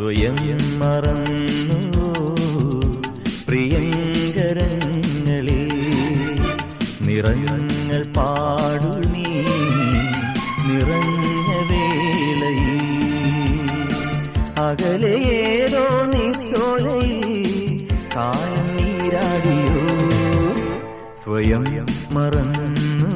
സ്വയം മറന്നു പ്രിയങ്കരങ്ങളെ നിറങ്ങൾ പാടു നീ നിറഞ്ഞ വേളയിൽ. അകലെയേതോ നീച്ചോലയിൽ കായം നീരാടിയോ? സ്വയം മറന്നു